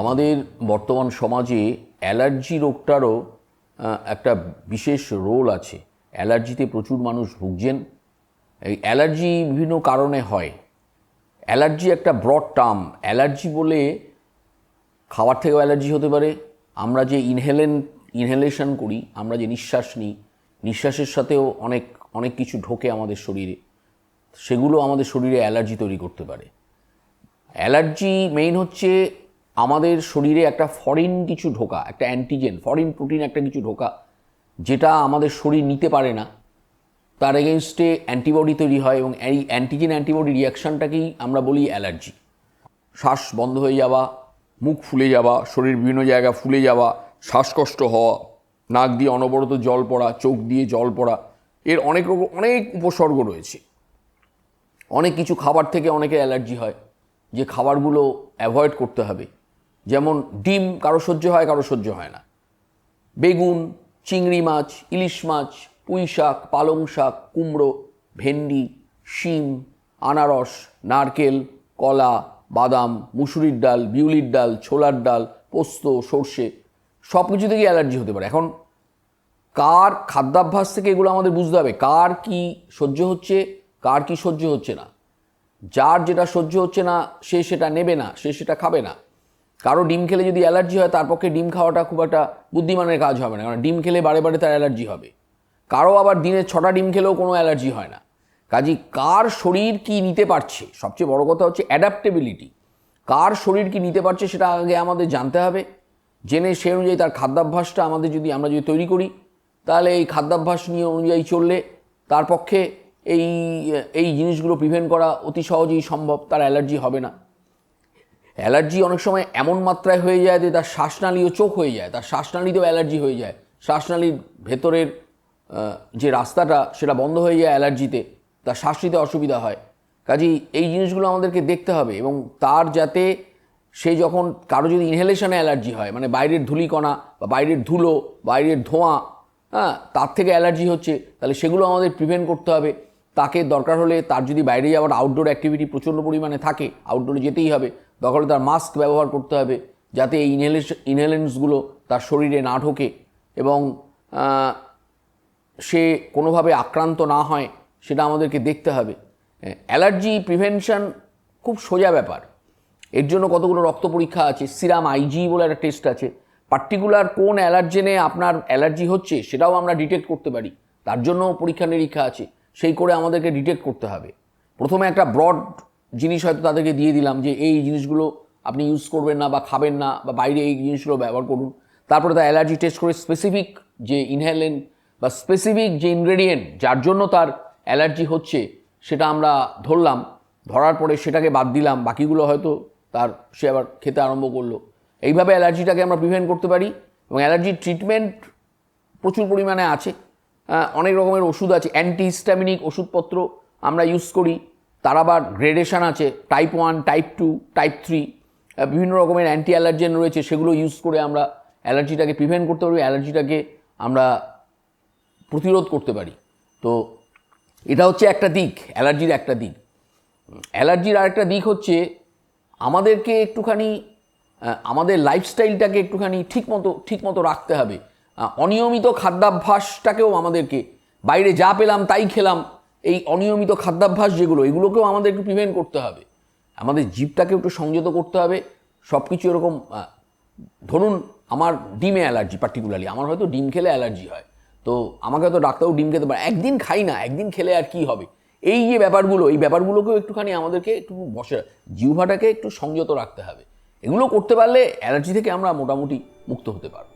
আমাদের বর্তমান সমাজে অ্যালার্জি রোগটারও একটা বিশেষ রোল আছে। অ্যালার্জিতে প্রচুর মানুষ ভুগছেন। এই অ্যালার্জি বিভিন্ন কারণে হয়। অ্যালার্জি একটা ব্রড টার্ম। অ্যালার্জি বলে খাবার থেকেও অ্যালার্জি হতে পারে। আমরা যে ইনহেলেন, ইনহেলেশন করি, আমরা যে নিঃশ্বাস নিই, নিঃশ্বাসের সাথেও অনেক অনেক কিছু ঢোকে আমাদের শরীরে। সেগুলো আমাদের শরীরে অ্যালার্জি তৈরি করতে পারে। অ্যালার্জি মেইন হচ্ছে আমাদের শরীরে একটা ফরেন কিছু ঢোকা, একটা অ্যান্টিজেন ফরেন প্রোটিন একটা কিছু ঢোকা, যেটা আমাদের শরীর নিতে পারে না। তার এগেনস্টে অ্যান্টিবডি তৈরি হয় এবং এই অ্যান্টিজেন অ্যান্টিবডি রিয়াকশানটাকেই আমরা বলি অ্যালার্জি শ্বাস বন্ধ হয়ে যাওয়া, মুখ ফুলে যাওয়া, শরীর বিভিন্ন জায়গা ফুলে যাওয়া, শ্বাসকষ্ট হওয়া, নাক দিয়ে অনবরত জল পড়া, চোখ দিয়ে জল পড়া, এর অনেক রকম, অনেক উপসর্গ রয়েছে। অনেক কিছু খাবার থেকে অনেকের অ্যালার্জি হয়, যে খাবারগুলো অ্যাভয়েড করতে হবে। যেমন ডিম কারও সহ্য হয়, কারও সহ্য হয় না। বেগুন, চিংড়ি মাছ, ইলিশ মাছ, পুঁই শাক, পালং শাক, কুমড়ো, ভেন্ডি, শিম, আনারস, নারকেল, কলা, বাদাম, মুসুরির ডাল, বিউলির ডাল, ছোলার ডাল, পোস্ত, সর্ষে সব কিছু থেকেই অ্যালার্জি হতে পারে। এখন কার খাদ্যাভ্যাস থেকে এগুলো আমাদের বুঝতে হবে? কার কি সহ্য হচ্ছে, কার কি সহ্য হচ্ছে না? যার যেটা সহ্য হচ্ছে না, সে সেটা নেবে না, সে সেটা খাবে না। কারও ডিম খেলে যদি অ্যালার্জি হয়, তার পক্ষে ডিম খাওয়াটা খুব একটা বুদ্ধিমানের কাজ হবে না। কারণ ডিম খেলে বারে বারে তার অ্যালার্জি হবে। কারও আবার দিনে ছটা ডিম খেলেও কোনো অ্যালার্জি হয় না। কাজী কার শরীর কি নিতে পারছে? সবচেয়ে বড় কথা হচ্ছে অ্যাডাপ্টেবিলিটি কার শরীর কি নিতে পারছে সেটা আগে আমাদের জানতে হবে। জেনে সে অনুযায়ী তার খাদ্যাভ্যাসটা আমাদের যদি আমরা যদি তৈরি করি, তাহলে এই খাদ্যাভ্যাস নিয়ে অনুযায়ী চললে তার পক্ষে এই এই জিনিসগুলো প্রিভেন্ট করা অতি সহজেই সম্ভব। তার অ্যালার্জি হবে না। অ্যালার্জি অনেক সময় এমন মাত্রায় হয়ে যায় যে তার শ্বাসনালীও চোখ হয়ে যায়, তার শ্বাসনালীতেও অ্যালার্জি হয়ে যায়। শ্বাসনালীর ভেতরের যে রাস্তাটা, সেটা বন্ধ হয়ে যায় অ্যালার্জিতে, তার শ্বাস নিতে অসুবিধা হয়। কাজেই এই জিনিসগুলো আমাদেরকে দেখতে হবে এবং তার যাতে সে যখন কারও যদি ইনহেলেশনে অ্যালার্জি হয় মানে বাইরের ধুলিকণা বা বাইরের ধুলো, বাইরের ধোঁয়া হ্যাঁ তার থেকে অ্যালার্জি হচ্ছে, তাহলে সেগুলো আমাদের প্রিভেন্ট করতে হবে। তাকে দরকার হলে তার যদি বাইরে যাওয়ার আউটডোর অ্যাক্টিভিটি প্রচণ্ড পরিমাণে থাকে আউটডোরে যেতেই হবে হলে তার মাস্ক ব্যবহার করতে হবে যাতে এই ইনহেলেন্সগুলো তার শরীরে না ঢোকে এবং সে কোনোভাবে আক্রান্ত না হয় সেটা আমাদেরকে দেখতে হবে। অ্যালার্জি প্রিভেনশন খুব সোজা ব্যাপার। এর জন্য কতগুলো রক্ত পরীক্ষা আছে? সিরাম আইজি বলে একটা টেস্ট আছে। পার্টিকুলার কোন অ্যালার্জেনে আপনার অ্যালার্জি হচ্ছে সেটাও আমরা ডিটেক্ট করতে পারি। তার জন্য পরীক্ষা নিরীক্ষা আছে। সেই করে আমাদেরকে ডিটেক্ট করতে হবে। প্রথমে একটা ব্রড জিনিস হয়তো তাদেরকে দিয়ে দিলাম যে এই জিনিসগুলো আপনি ইউজ করবেন না বা খাবেন না বা বাইরে এই জিনিসগুলো ব্যবহার করুন। তারপরে তার অ্যালার্জি টেস্ট করে স্পেসিফিক যে ইনহেলেন বা স্পেসিফিক যে ইনগ্রেডিয়েন্ট যার জন্য তার অ্যালার্জি হচ্ছে, সেটা আমরা ধরলাম, ধরার পরে সেটাকে বাদ দিলাম, বাকিগুলো হয়তো তার সে আবার খেতে আরম্ভ করল। এইভাবে অ্যালার্জিটাকে আমরা প্রিভেন্ট করতে পারি এবং অ্যালার্জির ট্রিটমেন্ট প্রচুর পরিমাণে আছে। অনেক রকমের ওষুধ আছে অ্যান্টিহিস্টামিনিক ওষুধপত্র আমরা ইউজ করি। তার আবার গ্রেডেশন আছে type one type two type three বিভিন্ন রকমের অ্যান্টি অ্যালার্জেন রয়েছে, সেগুলো ইউজ করে আমরা অ্যালার্জিটাকে প্রিভেন্ট করতে পারি অ্যালার্জিটাকে আমরা প্রতিরোধ করতে পারি। তো এটা হচ্ছে একটা দিক অ্যালার্জির একটা দিক। অ্যালার্জির আরেকটা দিক হচ্ছে, আমাদেরকে একটুখানি আমাদের লাইফস্টাইলটাকে একটুখানি ঠিক মতো ঠিক মতো রাখতে হবে। অনিয়মিত খাদ্যাভ্যাসটাকেও আমাদেরকে, বাইরে যা পেলাম তাই খেলাম এই অনিয়মিত খাদ্যাভ্যাস যেগুলো, এগুলোকেও আমাদের একটু প্রিভেন্ট করতে হবে। আমাদের জীবটাকে একটু সংযত করতে হবে। সব কিছু এরকম ধরুন আমার ডিমে অ্যালার্জি পার্টিকুলারলি আমার হয়তো ডিম খেলে অ্যালার্জি হয়। তো আমাকে হয়তো ডাক্তারও ডিম খেতে পারে। একদিন খাই না, একদিন খেলে আর কি হবে? এই যে ব্যাপারগুলো, এই ব্যাপারগুলোকেও একটুখানি আমাদেরকে একটু বসে, জিহ্বাটাকে একটু সংযত রাখতে হবে। এগুলো করতে পারলে অ্যালার্জি থেকে আমরা মোটামুটি মুক্ত হতে পারব।